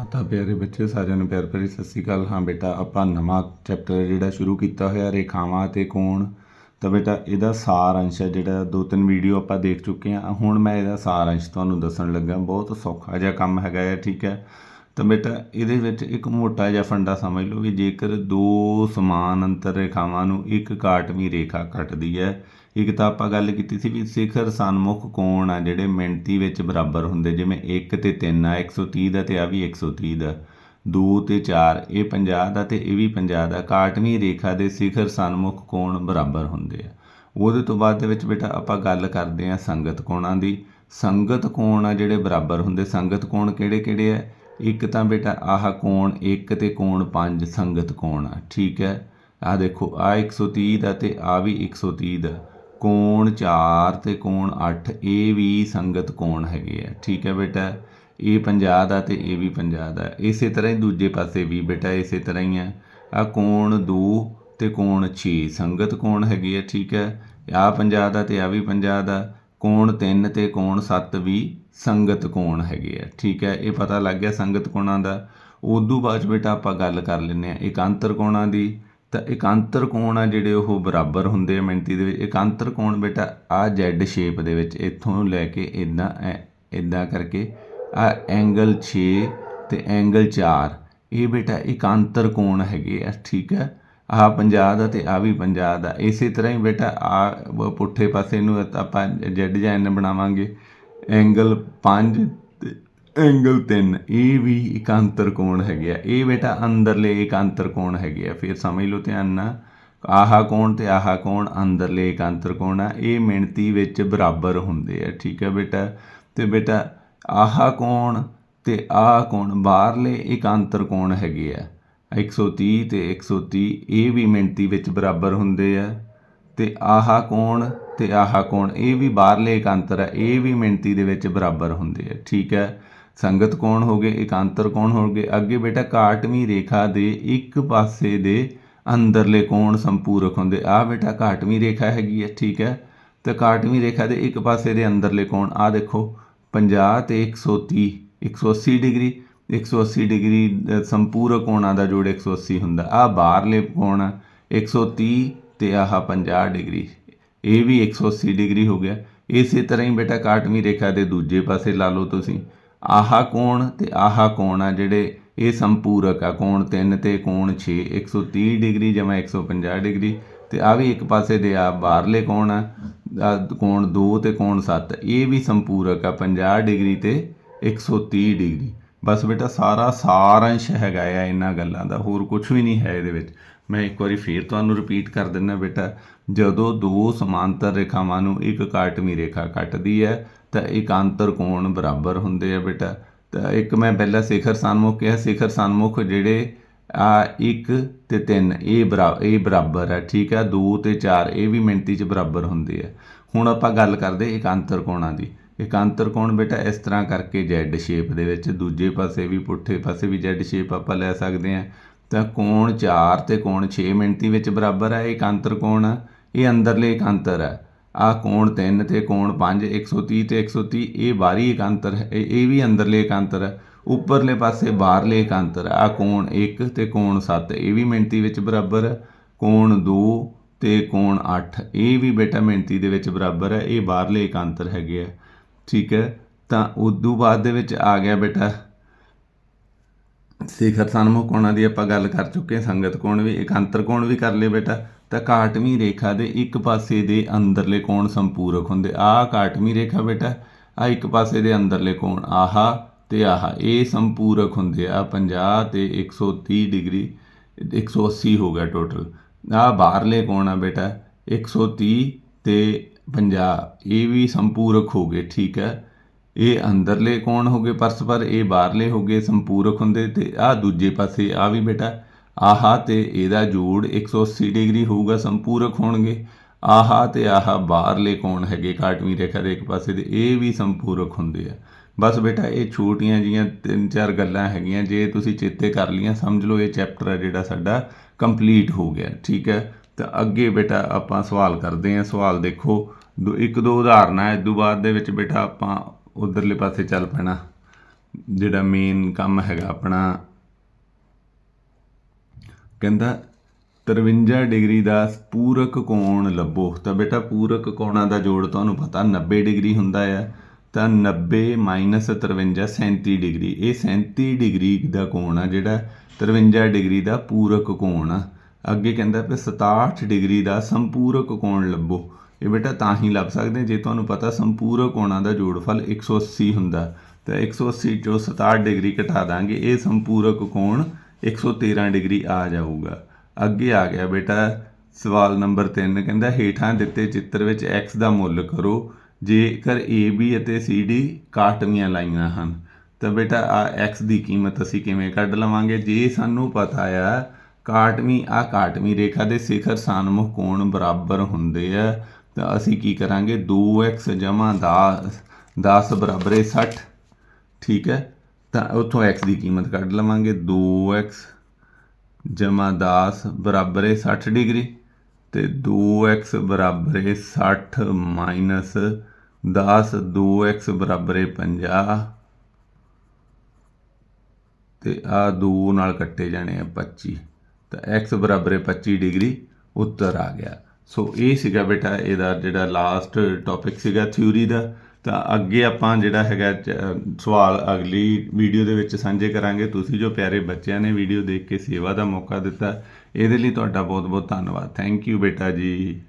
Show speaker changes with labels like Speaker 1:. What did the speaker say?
Speaker 1: ਮਾਤਾ ਪਿਆਰੇ ਬੱਚੇ, ਸਾਰਿਆਂ ਨੂੰ ਪਿਆਰ ਭਰੀ ਸਤਿ ਸ਼੍ਰੀ ਅਕਾਲ। ਹਾਂ ਬੇਟਾ, ਆਪਾਂ ਨਵਾਂ ਚੈਪਟਰ ਜਿਹੜਾ ਸ਼ੁਰੂ ਕੀਤਾ ਹੋਇਆ, ਰੇਖਾਵਾਂ ਅਤੇ ਕੋਣ। ਤਾਂ ਬੇਟਾ, ਇਹਦਾ ਸਾਰ ਅੰਸ਼ ਹੈ ਜਿਹੜਾ ਦੋ ਤਿੰਨ ਵੀਡੀਓ ਆਪਾਂ ਦੇਖ ਚੁੱਕੇ ਹਾਂ। ਹੁਣ ਮੈਂ ਇਹਦਾ ਸਾਰ ਅੰਸ਼ ਤੁਹਾਨੂੰ ਦੱਸਣ ਲੱਗਾ, ਬਹੁਤ ਸੌਖਾ ਜਿਹਾ ਕੰਮ ਹੈਗਾ ਹੈ ਠੀਕ ਹੈ? ਤਾਂ ਬੇਟਾ, ਇਹਦੇ ਵਿੱਚ ਇੱਕ ਮੋਟਾ ਜਿਹਾ ਫੰਡਾ ਸਮਝ ਲਓ ਵੀ ਜੇਕਰ ਦੋ ਸਮਾਨ ਅੰਤਰ ਰੇਖਾਵਾਂ ਨੂੰ ਇੱਕ ਕਾਟਵੀਂ ਰੇਖਾ ਕੱਟਦੀ ਹੈ ਇੱਕ ਤਾਂ ਆਪਾਂ ਗੱਲ ਕੀਤੀ ਸੀ ਵੀ ਸਿਖਰ ਸਨਮੁਖ ਕੋਣ ਆ, ਜਿਹੜੇ ਮਿਣਤੀ ਵਿੱਚ ਬਰਾਬਰ ਹੁੰਦੇ, ਜਿਵੇਂ 1 ਤੇ 3 ਆ 130 ਦਾ ਤੇ ਆ ਵੀ 130 ਦਾ 2 ਤੇ 4 ਇਹ 50 ਦਾ ਤੇ ਇਹ ਵੀ 50 ਦਾ, ਕਾਟਵੀਂ ਰੇਖਾ ਦੇ ਸਿਖਰ ਸਨਮੁਖ ਕੋਣ ਬਰਾਬਰ ਹੁੰਦੇ ਆ? ਉਹਦੇ ਤੋਂ ਬਾਅਦ ਦੇ ਵਿੱਚ ਬੇਟਾ ਆਪਾਂ ਗੱਲ ਕਰਦੇ ਆ ਸੰਗਤ ਕੋਣਾਂ ਦੀ। ਸੰਗਤ ਕੋਣ ਆ ਜਿਹੜੇ ਬਰਾਬਰ ਹੁੰਦੇ? ਸੰਗਤ ਕੋਣ ਕਿਹੜੇ ਕਿਹੜੇ ਆ? ਇੱਕ ਤਾਂ ਬੇਟਾ ਆਹ ਕੋਣ 1 ਤੇ ਕੋਣ 5 ਸੰਗਤ ਕੋਣ ਆ, ਠੀਕ ਹੈ? ਆ ਦੇਖੋ ਆ 130 ਦਾ ਤੇ ਆ ਵੀ 130 ਦਾ। ਕੋਣ 4 ਤੇ ਕੋਣ 8 ਇਹ ਵੀ ਸੰਗਤ ਕੋਣ ਹੈਗੇ ਆ। ਠੀਕ ਹੈ ਬੇਟਾ? ਇਹ 50 ਦਾ ਤੇ ਇਹ ਵੀ 50 ਦਾ। ਇਸੇ ਤਰ੍ਹਾਂ ਹੀ ਦੂਜੇ ਪਾਸੇ ਵੀ ਬੇਟਾ, ਇਸੇ ਤਰ੍ਹਾਂ ਹੀ ਆ। ਆ ਕੋਣ 2 ਤੇ ਕੋਣ 6 ਸੰਗਤ ਕੋਣ ਹੈਗੀ ਆ, ਠੀਕ ਹੈ? ਆ 50 ਦਾ ਤੇ ਆ ਵੀ 50 ਦਾ। ਕੋਣ 3 ਤੇ ਕੋਣ 7 ਵੀ ਸੰਗਤ ਕੋਣ ਹੈਗੇ ਆ, ਠੀਕ ਹੈ? ਇਹ ਪਤਾ ਲੱਗ ਗਿਆ ਸੰਗਤ ਕੋਣਾਂ ਦਾ। ਉਦੋਂ ਬਾਅਦ 'ਚ ਬੇਟਾ ਆਪਾਂ ਗੱਲ ਕਰ ਲੈਂਦੇ ਆ ਇਕਾਂਤਰ ਕੋਣਾਂ ਦੀ ਤਾਂ ਇਕਾਂਤਰ ਕੋਣ ਆ ਜਿਹੜੇ ਉਹ ਬਰਾਬਰ ਹੁੰਦੇ ਆ ਮਿਣਤੀ ਦੇ ਵਿੱਚ? ਇਕਾਂਤਰ ਕੋਣ ਬੇਟਾ, ਆ ਜ਼ੈਡ ਸ਼ੇਪ ਦੇ ਵਿੱਚ ਇੱਥੋਂ ਲੈ ਕੇ ਇਦਾਂ ਇਦਾਂ ਕਰਕੇ, ਆ ਐਂਗਲ 6 ਤੇ ਐਂਗਲ 4 ਇਹ ਬੇਟਾ ਇਕਾਂਤਰ ਕੋਣ ਹੈਗੇ ਆ, ਠੀਕ ਆ? ਆ 50 ਦਾ ਤੇ ਆ ਵੀ 50 ਦਾ। ਇਸੇ ਤਰ੍ਹਾਂ ਹੀ ਬੇਟਾ, ਆ ਪੁੱਠੇ ਪਾਸੇ ਨੂੰ ਆਪਾਂ ਜ਼ੈਡ ਜਾਂ ਐਨ ਬਣਾਵਾਂਗੇ। ਐਂਗਲ 5 ਐਂਗਲ 3 ਇਹ ਵੀ ਇਕਾਂਤਰ ਕੋਣ ਹੈਗੇ ਆ। ਇਹ ਬੇਟਾ ਅੰਦਰਲੇ ਇਕਾਂਤਰ ਕੋਣ ਹੈਗੇ ਆ। ਫਿਰ ਸਮਝ ਲਓ ਧਿਆਨ ਨਾਲ। ਆਹਾ ਕੋਣ ਤੇ ਆਹਾ ਕੋਣ ਅੰਦਰਲੇ ਇਕਾਂਤਰ ਕੋਣ ਆ। ਇਹ ਮਿਣਤੀ ਵਿੱਚ ਬਰਾਬਰ ਹੁੰਦੇ ਆ। ਠੀਕ ਹੈ ਬੇਟਾ? ਤੇ ਬੇਟਾ ਆਹਾ ਕੋਣ ਤੇ ਆਹ ਕੋਣ ਬਾਹਰਲੇ ਇਕਾਂਤਰ ਕੋਣ ਹੈਗੇ ਆ। 130 ਤੇ 130 ਇਹ ਵੀ ਮਿਣਤੀ ਵਿੱਚ ਬਰਾਬਰ ਹੁੰਦੇ ਆ। ਤੇ ਆਹਾ ਕੋਣ ਤੇ ਆਹਾ ਕੋਣ, ਇਹ ਵੀ ਬਾਹਰਲੇ ਇਕਾਂਤਰ ਆ। ਇਹ ਵੀ ਮਿਣਤੀ ਦੇ ਵਿੱਚ ਬਰਾਬਰ ਹੁੰਦੇ ਆ। ਠੀਕ ਹੈ ਸੰਗਤ ਕੋਣ ਹੋ ਗਏ ਇਕਾਂਤਰ ਕੋਣ ਹੋ ਗਏ ਅੱਗੇ ਬੇਟਾ, ਕਾਟਵੀਂ ਰੇਖਾ ਦੇ ਇੱਕ ਪਾਸੇ ਦੇ ਅੰਦਰਲੇ ਕੋਣ ਸੰਪੂਰਕ ਹੁੰਦੇ। ਆ ਬੇਟਾ ਕਾਟਵੀਂ ਰੇਖਾ ਹੈਗੀ ਹੈ, ਠੀਕ ਹੈ? ਤੇ ਕਾਟਵੀਂ ਰੇਖਾ ਦੇ ਇੱਕ ਪਾਸੇ ਦੇ ਅੰਦਰਲੇ ਕੋਣ ਆ ਦੇਖੋ 50 ਤੇ 130 180 ਡਿਗਰੀ 180 ਡਿਗਰੀ ਸੰਪੂਰਕ ਕੋਣਾਂ ਦਾ ਜੋੜ 180 ਹੁੰਦਾ। ਆ ਬਾਹਰਲੇ ਕੋਣ 130 ਤੇ ਆਹ 50 ਡਿਗਰੀ। ਇਹ ਵੀ 180 ਡਿਗਰੀ ਹੋ ਗਿਆ। ਇਸੇ ਤਰ੍ਹਾਂ ਹੀ ਬੇਟਾ ਕਾਟਵੀਂ ਰੇਖਾ ਦੇ ਦੂਜੇ ਪਾਸੇ ਲਾ ਲਓ ਤੁਸੀਂ। ਆਹਾ ਕੋਣ ਤੇ ਆਹਾ ਕੋਣ ਆ ਜਿਹੜੇ ਇਹ ਸੰਪੂਰਕ ਆ? ਕੋਣ 3 ਤੇ ਕੋਣ 6 130 ਡਿਗਰੀ ਜਮਾ 150 ਡਿਗਰੀ। ਤੇ ਆ ਵੀ ਇੱਕ ਪਾਸੇ ਦੇ ਆ ਬਾਹਰਲੇ ਕੋਣ ਆ? ਕੋਣ 2 ਤੇ ਕੋਣ 7 ਇਹ ਵੀ ਸੰਪੂਰਕ ਆ 50 ਡਿਗਰੀ ਤੇ 130 ਡਿਗਰੀ। ਬਸ ਬੇਟਾ ਸਾਰਾ ਸਾਰਾਂਸ਼ ਹੈਗਾ ਆ ਇਹਨਾਂ ਗੱਲਾਂ ਦਾ, ਹੋਰ ਕੁਝ ਵੀ ਨਹੀਂ ਹੈ ਇਹਦੇ ਵਿੱਚ। ਮੈਂ ਇੱਕ ਵਾਰੀ ਫੇਰ ਤੁਹਾਨੂੰ ਰਿਪੀਟ ਕਰ ਦਿੰਦਾ ਬੇਟਾ, ਜਦੋਂ ਦੋ ਸਮਾਂਤਰ ਰੇਖਾਵਾਂ ਨੂੰ ਇੱਕ ਕਾਟਵੀਂ ਰੇਖਾ ਕੱਟਦੀ ਹੈ ਤਾਂ ਇਕਾਂਤਰ ਕੋਣ ਬਰਾਬਰ ਹੁੰਦੇ ਆ ਬੇਟਾ? ਤਾਂ ਇੱਕ ਮੈਂ ਪਹਿਲਾਂ ਸਿਖਰ ਸਨਮੁਖ ਕਿਹਾ, ਸਿਖਰ ਸਨਮੁਖ ਜਿਹੜੇ ਆ 1 ਤੇ 3 ਇਹ ਬਰਾਬਰ ਇਹ ਬਰਾਬਰ ਹੈ ਠੀਕ ਹੈ 2 ਤੇ 4 ਇਹ ਵੀ ਮਿਣਤੀ 'ਚ ਬਰਾਬਰ ਹੁੰਦੇ ਆ। ਹੁਣ ਆਪਾਂ ਗੱਲ ਕਰਦੇ ਇਕਾਂਤਰ ਕੋਣਾਂ ਦੀ। ਇਕਾਂਤਰ ਕੋਣ ਬੇਟਾ? ਇਸ ਤਰ੍ਹਾਂ ਕਰਕੇ ਜ਼ੈਡ ਸ਼ੇਪ ਦੇ ਵਿੱਚ, ਦੂਜੇ ਪਾਸੇ ਵੀ, ਪੁੱਠੇ ਪਾਸੇ ਵੀ ਜ਼ੈਡ ਸ਼ੇਪ ਆਪਾਂ ਲੈ ਸਕਦੇ ਆ। ਤਾਂ ਕੋਣ 4 ਤੇ ਕੋਣ 6 ਮਿਣਤੀ ਵਿੱਚ ਬਰਾਬਰ ਹੈ ਇਕਾਂਤਰ ਕੋਣ? ਇਹ ਅੰਦਰਲੇ ਇਕਾਂਤਰ ਹੈ ਆ ਕੋਣ 3 ਤੇ ਕੋਣ 5 130 ਤੇ 130 ਇਹ ਬਾਹਰੀ ਇਕਾਂਤਰ ਹੈ, ਇਹ ਵੀ ਅੰਦਰਲੇ ਇਕਾਂਤਰ ਹੈ, ਉੱਪਰਲੇ ਪਾਸੇ ਬਾਹਰਲੇ ਇਕਾਂਤਰ ਆ ਕੋਣ 1 ਤੇ ਕੋਣ 7 ਇਹ ਵੀ ਮਿਣਤੀ ਵਿੱਚ ਬਰਾਬਰ ਹੈ, ਕੋਣ 2 ਤੇ ਕੋਣ 8 ਇਹ ਵੀ ਬੇਟਾ ਮਿਣਤੀ ਦੇ ਵਿੱਚ ਬਰਾਬਰ ਹੈ, ਇਹ ਬਾਹਰਲੇ ਇਕਾਂਤਰ ਹੈਗੇ ਆ, ਠੀਕ ਹੈ, ਤਾਂ ਉਦੋਂ ਬਾਅਦ ਦੇ ਵਿੱਚ ਆ ਗਿਆ ਬੇਟਾ ਸਿਖਰ ਸਨਮੁਖ ਕੋਣਾਂ ਦੀ ਆਪਾਂ ਗੱਲ ਕਰ ਚੁੱਕੇ ਹਾਂ, ਸੰਗਤ ਕੋਣ ਵੀ, ਇਕਾਂਤਰ ਕੋਣ ਵੀ ਕਰ ਲਏ ਬੇਟਾ। ਤਾਂ ਕਾਟਵੀਂ ਰੇਖਾ ਦੇ ਇੱਕ ਪਾਸੇ ਦੇ ਅੰਦਰਲੇ ਕੋਣ ਸੰਪੂਰਕ ਹੁੰਦੇ। ਆਹ ਕਾਟਵੀਂ ਰੇਖਾ ਬੇਟਾ, ਆ ਇੱਕ ਪਾਸੇ ਦੇ ਅੰਦਰਲੇ ਕੋਣ, ਆਹਾ ਤੇ ਆਹਾ। ਇਹ ਸੰਪੂਰਕ ਹੁੰਦੇ ਆ 50 ਤੇ 130 ਡਿਗਰੀ 180 ਹੋ ਗਿਆ ਟੋਟਲ। ਆ ਬਾਹਰਲੇ ਕੋਣ ਆ ਬੇਟਾ 130 ਤੇ 50 ਇਹ ਵੀ ਸੰਪੂਰਕ ਹੋ ਗਏ, ਠੀਕ ਹੈ। ਇਹ ਅੰਦਰਲੇ ਕੋਣ ਹੋ ਗਏ? ਪਰਸਪਰ ਇਹ ਬਾਹਰਲੇ ਹੋ ਗਏ ਸੰਪੂਰਕ ਹੁੰਦੇ ਤੇ ਆ ਦੂਜੇ ਪਾਸੇ ਆ ਵੀ ਬੇਟਾ। ਆਹਾ ਤੇ ਇਹਦਾ ਜੋੜ 180 ਡਿਗਰੀ ਹੋਊਗਾ, ਸੰਪੂਰਕ ਹੋਣਗੇ। ਆਹਾ ਤੇ ਆਹਾ ਬਾਹਰਲੇ ਕੋਣ ਹੈਗੇ? ਕਾਟਵੀਂ ਰੇਖਾ ਦੇ ਇੱਕ ਪਾਸੇ ਦੇ ਇਹ ਵੀ ਸੰਪੂਰਕ ਹੁੰਦੇ ਆ। ਬਸ ਬੇਟਾ, ਇਹ ਛੋਟੀਆਂ ਜੀਆਂ ਤਿੰਨ ਚਾਰ ਗੱਲਾਂ ਹੈਗੀਆਂ। ਜੇ ਤੁਸੀਂ ਚੇਤੇ ਕਰ ਲੀਆਂ ਸਮਝ ਲਓ ਇਹ ਚੈਪਟਰ ਹੈ ਜਿਹੜਾ ਸਾਡਾ ਕੰਪਲੀਟ ਹੋ ਗਿਆ, ਠੀਕ ਹੈ? ਤਾਂ ਅੱਗੇ ਬੇਟਾ ਆਪਾਂ ਸਵਾਲ ਕਰਦੇ ਹਾਂ। ਸਵਾਲ ਦੇਖੋ, ਦੋ ਇੱਕ ਦੋ ਉਦਾਹਰਨਾਂ, ਇਸ ਤੋਂ ਬਾਅਦ ਦੇ ਵਿੱਚ ਬੇਟਾ ਆਪਾਂ ਉਧਰਲੇ ਪਾਸੇ ਚੱਲ ਪੈਣਾ। ਜਿਹੜਾ ਮੇਨ ਕੰਮ ਹੈਗਾ ਆਪਣਾ। ਕਹਿੰਦਾ 53 ਡਿਗਰੀ ਦਾ ਪੂਰਕ ਕੋਣ ਲੱਭੋ। ਤਾਂ ਬੇਟਾ, ਪੂਰਕ ਕੋਣਾਂ ਦਾ ਜੋੜ ਤੁਹਾਨੂੰ ਪਤਾ 90 ਡਿਗਰੀ ਹੁੰਦਾ ਆ। ਤਾਂ 90 ਮਾਈਨਸ 53 37 ਡਿਗਰੀ। ਇਹ 37 ਡਿਗਰੀ ਦਾ ਕੋਣ ਆ, ਜਿਹੜਾ 53 ਡਿਗਰੀ ਦਾ ਪੂਰਕ ਕੋਣ ਆ। ਅੱਗੇ ਕਹਿੰਦਾ ਕਿ 67 ਡਿਗਰੀ ਦਾ ਸੰਪੂਰਕ ਕੋਣ ਲੱਭੋ। ਇਹ ਬੇਟਾ ਤਾਂ ਹੀ ਲੱਭ ਸਕਦੇ ਜੇ ਤੁਹਾਨੂੰ ਪਤਾ ਸੰਪੂਰਕ ਕੋਣਾਂ ਦਾ ਜੋੜਫਲ 180 ਹੁੰਦਾ ਤਾਂ 180 ਚੋਂ 67 ਡਿਗਰੀ ਘਟਾ ਦਾਂਗੇ, ਇਹ ਸੰਪੂਰਕ ਕੋਣ 113 ਡਿਗਰੀ ਆ ਜਾਊਗਾ। ਅੱਗੇ ਆ ਗਿਆ ਬੇਟਾ, ਸਵਾਲ ਨੰਬਰ 3 ਕਹਿੰਦਾ, ਹੇਠਾਂ ਦਿੱਤੇ ਚਿੱਤਰ ਵਿੱਚ x ਦਾ ਮੁੱਲ ਕਰੋ, ਜੇਕਰ AB ਅਤੇ CD ਕਾਟਵੀਆਂ ਲਾਈਆਂ ਹਨ, ਤਾਂ ਬੇਟਾ ਆ x ਦੀ ਕੀਮਤ ਅਸੀਂ ਕਿਵੇਂ ਕੱਢ ਲਵਾਂਗੇ? ਜੇ ਸਾਨੂੰ ਪਤਾ ਆ, ਕਾਟਵੀਂ ਆ ਕਾਟਵੀਂ ਰੇਖਾ ਦੇ ਸਿਖਰ ਸਾਨਮੁਖ ਕੋਣ ਬਰਾਬਰ ਹੁੰਦੇ ਆ ਤਾਂ ਅਸੀਂ ਕੀ ਕਰਾਂਗੇ? 2x 10 10 ਬਰਾਬਰ ਹੈ 60 ਠੀਕ ਹੈ? ਤਾਂ ਉੱਥੋਂ x ਦੀ ਕੀਮਤ ਕੱਢ ਲਵਾਂਗੇ। 2x ਜਮਾ 10 ਬਰਾਬਰ ਹੈ 60 ਡਿਗਰੀ ਤੇ 2x ਬਰਾਬਰ ਹੈ 60 ਮਾਈਨਸ 10 2x ਬਰਾਬਰ ਹੈ 50 ਤੇ ਆ 2 ਨਾਲ ਕੱਟੇ ਜਾਣੇ ਆ 25 ਤਾਂ x ਬਰਾਬਰ ਹੈ 25 ਡਿਗਰੀ, ਉੱਤਰ ਆ ਗਿਆ। ਸੋ ਇਹ ਸੀਗਾ ਬੇਟਾ, ਇਹਦਾ ਜਿਹੜਾ ਲਾਸਟ ਟੌਪਿਕ ਸੀਗਾ ਥਿਊਰੀ ਦਾ। ਤਾਂ ਅੱਗੇ ਆਪਾਂ ਜਿਹੜਾ ਹੈਗਾ ਸਵਾਲ ਅਗਲੀ ਵੀਡੀਓ ਦੇ ਵਿੱਚ ਸਾਂਝੇ ਕਰਾਂਗੇ। ਤੁਸੀਂ ਜੋ ਪਿਆਰੇ ਬੱਚਿਆਂ ਨੇ ਵੀਡੀਓ ਦੇਖ ਕੇ ਸੇਵਾ ਦਾ ਮੌਕਾ ਦਿੱਤਾ, ਇਹਦੇ ਲਈ ਤੁਹਾਡਾ ਬਹੁਤ ਬਹੁਤ ਧੰਨਵਾਦ। ਥੈਂਕ ਯੂ ਬੇਟਾ ਜੀ।